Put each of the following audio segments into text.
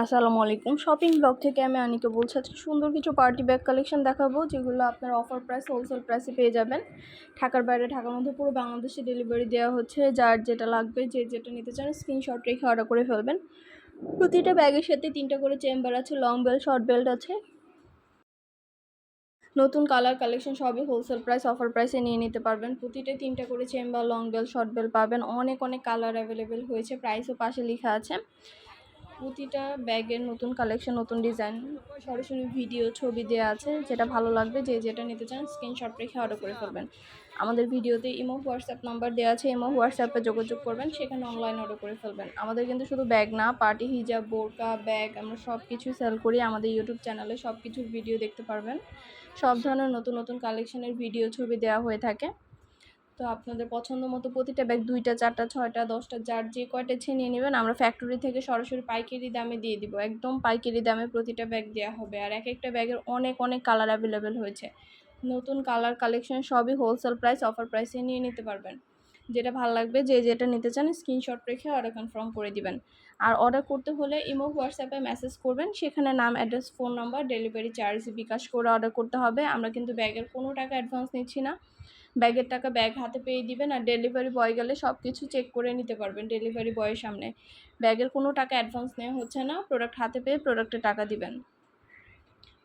আসসালামু আলাইকুম। Shopping blog থেকে আমি আনিকে বলছি, আজকে সুন্দর কিছু পার্টি ব্যাগ কালেকশন দেখাবো, যেগুলো আপনার অফার প্রাইস হোলসেল প্রাইসে পেয়ে যাবেন। ঢাকার বাইরে, ঢাকার মধ্যে পুরো বাংলাদেশে ডেলিভারি দেওয়া হচ্ছে। যার যেটা লাগবে, যে যেটা নিতে চান স্ক্রিনশট রেখে অর্ডার করে ফেলবেন। প্রতিটা ব্যাগের সাথে তিনটা করে চেম্বার আছে লং বেল্ট শর্ট বেল্ট আছে। নতুন কালার কালেকশন সবই হোলসেল প্রাইস অফার প্রাইসে নিয়ে নিতে পারবেন। প্রতিটা তিনটা করে chamber long belt short belt পাবেন। অনেক অনেক কালার অ্যাভেলেবেল হয়েছে। প্রাইসও পাশে লেখা আছে। প্রতিটা ব্যাগের নতুন কালেকশন নতুন ডিজাইন সরাসরি ভিডিও ছবি দেওয়া আছে। যেটা ভালো লাগবে, যে যেটা নিতে চান স্ক্রিনশট রেখে অর্ডার করে ফেলবেন। আমাদের ভিডিওতে ইমো হোয়াটসঅ্যাপ নাম্বার দেওয়া আছে, ইমো হোয়াটসঅ্যাপে যোগাযোগ করবেন, সেখানে অনলাইন অর্ডার করে ফেলবেন। আমাদের কিন্তু শুধু ব্যাগ না পার্টি হিজাব বোরকা ব্যাগ আমরা সব কিছু সেল করি। আমাদের ইউটিউব চ্যানেলে সব কিছুর ভিডিও দেখতে পারবেন। সব ধরনের নতুন নতুন কালেকশনের ভিডিও ছবি দেওয়া হয়ে থাকে। তো আপনাদের পছন্দ মতো প্রতিটা ব্যাগ দুইটা, চারটা, ছয়টা, দশটা, যার যে কয়টা ছিনিয়ে নেবেন, আমরা ফ্যাক্টরি থেকে সরাসরি পাইকারি দামে দিয়ে দিব। একদম পাইকারি দামে প্রতিটা ব্যাগ দেওয়া হবে। আর এক একটা ব্যাগের অনেক অনেক কালার অ্যাভেলেবেল হয়েছে। নতুন কালার কালেকশন সবই হোলসেল প্রাইস অফার প্রাইসে নিয়ে নিতে পারবেন। যেটা ভালো লাগবে, যে যেটা নিতে চান স্ক্রিনশট রেখে অর্ডার কনফার্ম করে দিবেন। আর অর্ডার করতে হলে ইমো হোয়াটসঅ্যাপে মেসেজ করবেন। সেখানে নাম address phone number delivery charge bKash করে অর্ডার করতে হবে। আমরা কিন্তু ব্যাগের কোনো টাকা অ্যাডভান্স নিচ্ছি না। ব্যাগের টাকা ব্যাগ হাতে পেয়ে দিবেন আর ডেলিভারি বয় গেলে সব কিছু চেক করে নিতে পারবেন ডেলিভারি বয়ের সামনে। ব্যাগের কোনো টাকা অ্যাডভান্স নেওয়া হচ্ছে না প্রোডাক্ট হাতে পেয়ে প্রোডাক্টে টাকা দিবেন।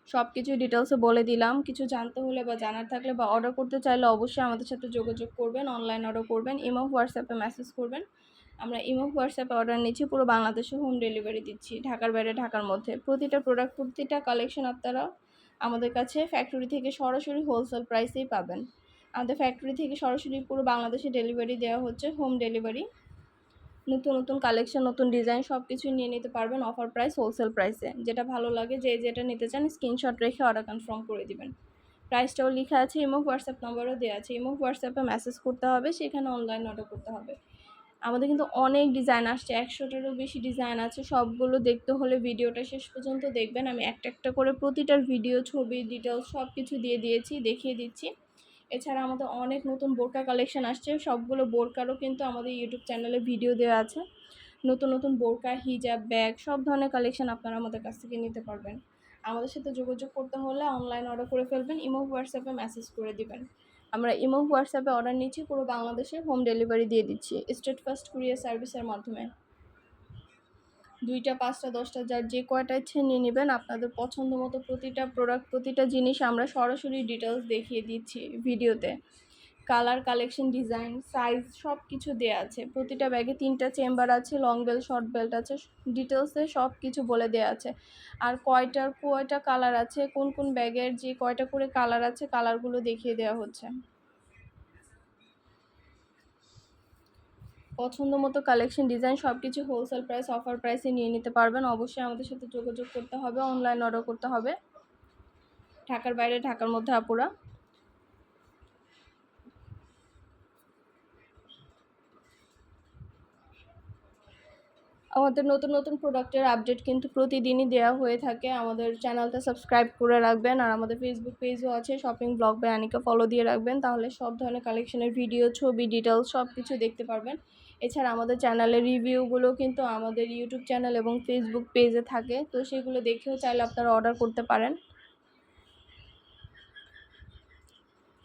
সব কিছু ডিটেলসে বলে দিলাম। কিছু জানতে হলে বা জানার থাকলে বা অর্ডার করতে চাইলে অবশ্যই আমাদের সাথে যোগাযোগ করবেন অনলাইন অর্ডার করবেন ইমো হোয়াটসঅ্যাপে মেসেজ করবেন। আমরা ইমো হোয়াটসঅ্যাপে অর্ডার নিচ্ছি, পুরো বাংলাদেশে হোম ডেলিভারি দিচ্ছি, ঢাকার বাইরে, ঢাকার মধ্যে। প্রতিটা প্রোডাক্ট প্রতিটা কালেকশন আপনারা আমাদের কাছে ফ্যাক্টরি থেকে সরাসরি হোলসেল প্রাইসেই পাবেন। আমাদের ফ্যাক্টরি থেকে সরাসরি পুরো বাংলাদেশে ডেলিভারি দেওয়া হচ্ছে হোম ডেলিভারি নতুন নতুন কালেকশন নতুন ডিজাইন সব কিছুই নিয়ে নিতে পারবেন অফার প্রাইস হোলসেল প্রাইসে যেটা ভালো লাগে, যে যেটা নিতে চান স্ক্রিনশট রেখে অর্ডার কনফার্ম করে দিবেন। প্রাইসটাও লেখা আছে ইমো হোয়াটসঅ্যাপ নাম্বারও দেওয়া আছে। ইমো হোয়াটসঅ্যাপে মেসেজ করতে হবে, সেখানে অনলাইন অর্ডার করতে হবে। আমাদের কিন্তু অনেক ডিজাইন আসছে, একশোটারও বেশি ডিজাইন আছে। সবগুলো দেখতে হলে ভিডিওটা শেষ পর্যন্ত দেখবেন। আমি একটা একটা করে প্রতিটার ভিডিও ছবি ডিটেলস সব কিছু দিয়ে দিয়েছি, দেখিয়ে দিচ্ছি। এছাড়া আমাদের অনেক নতুন বোরকা কালেকশন আসছে। সবগুলো বোরকারও কিন্তু আমাদের ইউটিউব চ্যানেলে ভিডিও দেওয়া আছে। নতুন নতুন বোরকা হিজাব ব্যাগ সব ধরনের কালেকশন আপনারা আমাদের কাছ থেকে নিতে পারবেন। আমাদের সাথে যোগাযোগ করতে হলে অনলাইন অর্ডার করে ফেলবেন, ইমো হোয়াটসঅ্যাপে মেসেজ করে দিবেন। আমরা ইমো হোয়াটসঅ্যাপে অর্ডার নিচ্ছি, পুরো বাংলাদেশে হোম ডেলিভারি দিয়ে দিচ্ছি স্টেট ফার্স্ট কুরিয়ার সার্ভিসের মাধ্যমে। দুইটা, পাঁচটা, দশটা, যার যে কয়টা ইচ্ছে নিয়ে নেবেন, আপনাদের পছন্দ মতো প্রতিটা প্রোডাক্ট প্রতিটা জিনিস আমরা সরাসরি ডিটেলস দেখিয়ে দিচ্ছি ভিডিওতে কালার কালেকশন ডিজাইন সাইজ সব কিছু দেওয়া আছে। প্রতিটা ব্যাগে তিনটা চেম্বার আছে লং বেল্ট শর্ট বেল্ট আছে ডিটেলসে সব কিছু বলে দেওয়া আছে। আর কয়টার কয়টা কালার আছে, কোন কোন ব্যাগের যে কয়টা করে কালার আছে কালারগুলো দেখিয়ে দেওয়া হচ্ছে। পছন্দ মতো কালেকশন ডিজাইন সব কিছু হোলসেল প্রাইস অফার প্রাইসে নিয়ে নিতে পারবেন। অবশ্যই আমাদের সাথে যোগাযোগ করতে হবে অনলাইন অর্ডার করতে হবে। ঢাকার বাইরে, ঢাকার মধ্যে আপুরা। আমাদের নতুন নতুন প্রোডাক্টের আপডেট কিন্তু প্রতিদিনই দেওয়া হয়ে থাকে। আমাদের চ্যানেলটা সাবস্ক্রাইব করে রাখবেন, আর আমাদের ফেসবুক পেজও আছে shopping blog by Anika follow দিয়ে রাখবেন। তাহলে সব ধরনের কালেকশনের ভিডিও ছবি ডিটেলস সব কিছু দেখতে পারবেন। এছাড়া আমাদের চ্যানেলের রিভিউগুলো কিন্তু আমাদের ইউটিউব চ্যানেল এবং ফেসবুক পেজে থাকে, তো সেগুলো দেখেও চাইলে আপনারা অর্ডার করতে পারেন।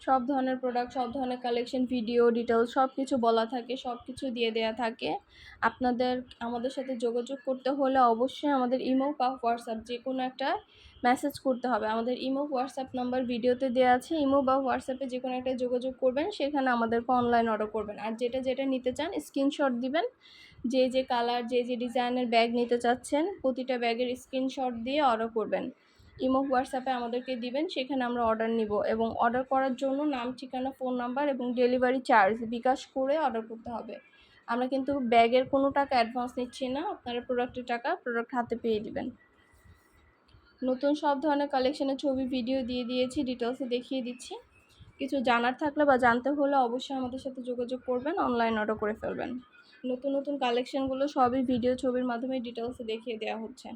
সব ধরনের প্রোডাক্ট সব ধরনের কালেকশন ভিডিও ডিটেলস সব কিছু বলা থাকে সব কিছু দিয়ে দেয়া থাকে। আপনাদের, আমাদের সাথে যোগাযোগ করতে হলে অবশ্যই আমাদের ইমো বা হোয়াটসঅ্যাপ যে কোনো একটা মেসেজ করতে হবে। আমাদের ইমো, হোয়াটসঅ্যাপ নাম্বার ভিডিওতে দেওয়া আছে। ইমো বা হোয়াটসঅ্যাপে যে কোনো একটা যোগাযোগ করবেন, সেখানে আমাদেরকে অনলাইন অর্ডার করবেন। আর যেটা যেটা নিতে চান স্ক্রিনশট দিবেন। যে যে কালার যে যে ডিজাইনের ব্যাগ নিতে চাচ্ছেন, প্রতিটা ব্যাগের স্ক্রিনশট দিয়ে অর্ডার করবেন। ইমো, হোয়াটসঅ্যাপে আমাদেরকে দিবেন, সেখানে আমরা অর্ডার নিব এবং অর্ডার করার জন্য নাম, ঠিকানা ফোন নাম্বার এবং ডেলিভারি চার্জ বিকাশ করে অর্ডার করতে হবে। আমরা কিন্তু ব্যাগের কোনো টাকা অ্যাডভান্স নিচ্ছি না, আপনারা প্রোডাক্টের টাকা প্রোডাক্ট হাতে পেয়ে দিবেন। নতুন সব ধরনের কালেকশনের ছবি ভিডিও দিয়ে দিয়েছি ডিটেলসে দেখিয়ে দিচ্ছি। কিছু জানার থাকলে বা জানতে হলে অবশ্যই আমাদের সাথে যোগাযোগ করবেন অনলাইন অর্ডার করে ফেলবেন। নতুন নতুন কালেকশনগুলো সবই ভিডিও ছবির মাধ্যমে ডিটেলসে দেখিয়ে দেওয়া হচ্ছে।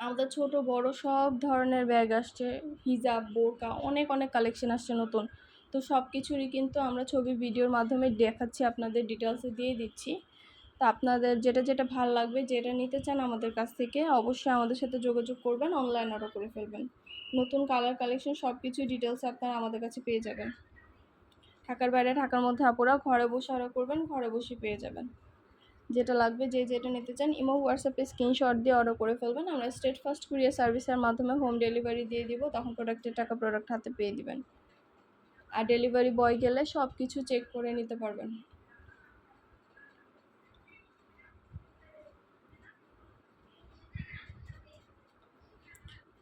আমাদের ছোট, বড় সব ধরনের ব্যাগ আসছে হিজাব বোরকা অনেক অনেক কালেকশন আসছে নতুন। তো সব কিছুরই কিন্তু আমরা ছবি ভিডিওর মাধ্যমে দেখাচ্ছি, আপনাদের ডিটেলসে দিয়ে দিচ্ছি। তো আপনাদের যেটা যেটা ভালো লাগবে, যেটা নিতে চান আমাদের কাছ থেকে, অবশ্যই আমাদের সাথে যোগাযোগ করবেন অনলাইন অর্ডার করে ফেলবেন। নতুন কালার কালেকশন সব কিছু ডিটেলস আপনারা আমাদের কাছে পেয়ে যাবেন। ঢাকার বাইরে, ঢাকার মধ্যে আপুরা ঘরে বসে অর্ডার করবেন, ঘরে বসে পেয়ে যাবেন। যেটা লাগবে, যে যেটা নিতে চান, ইমো হোয়াটসঅ্যাপে স্ক্রিনশট দিয়ে অর্ডার করে ফেলবেন। আমরা স্টেট ফার্স্ট কুরিয়ার সার্ভিসের মাধ্যমে হোম ডেলিভারি দিয়ে দিব, তখন প্রোডাক্টের টাকা প্রোডাক্ট হাতে পেয়ে দিবেন। আর ডেলিভারি বয় গেলে সব কিছু চেক করে নিতে পারবেন।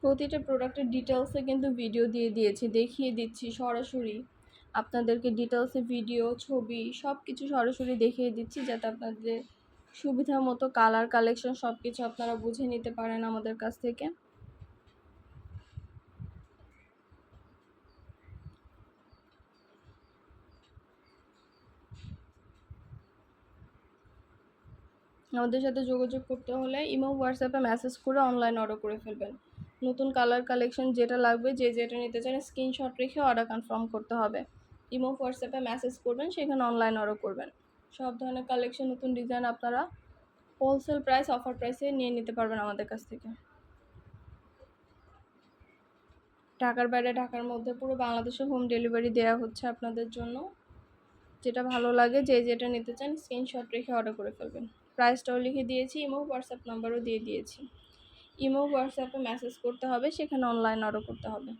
প্রতিটা প্রোডাক্টের ডিটেলসে কিন্তু ভিডিও দিয়ে দিয়েছি, দেখিয়ে দিচ্ছি সরাসরি। আপনাদেরকে ডিটেলসে ভিডিও ছবি সব কিছু সরাসরি দেখিয়ে দিচ্ছি, যাতে আপনাদের সুবিধা মতো কালার, কালেকশন সব কিছু আপনারা বুঝে নিতে পারেন আমাদের কাছ থেকে। আমাদের সাথে যোগাযোগ করতে হলে ইমো, হোয়াটসঅ্যাপে মেসেজ করে অনলাইন অর্ডার করে ফেলবেন। নতুন কালার, কালেকশন যেটা লাগবে, যে যেটা নিতে চান স্ক্রিনশট রেখে অর্ডার কনফার্ম করতে হবে। ইমো, হোয়াটসঅ্যাপে মেসেজ করবেন, সেখানে অনলাইন অর্ডার করবেন। সব ধরনের কালেকশন নতুন ডিজাইন আপনারা হোলসেল প্রাইস অফার প্রাইসে নিয়ে নিতে পারবেন আমাদের কাছ থেকে। ঢাকার বাইরে, ঢাকার মধ্যে পুরো বাংলাদেশে হোম ডেলিভারি দেওয়া হচ্ছে আপনাদের জন্য। যেটা ভালো লাগে, যে যেটা নিতে চান স্ক্রিনশট রেখে অর্ডার করে ফেলবেন। প্রাইসটাও লিখে দিয়েছি ইমো হোয়াটসঅ্যাপ নাম্বারও দিয়ে দিয়েছি। ইমো হোয়াটসঅ্যাপে মেসেজ করতে হবে, সেখানে অনলাইন অর্ডার করতে হবে।